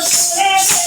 Yeah.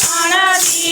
সারা দিয়ে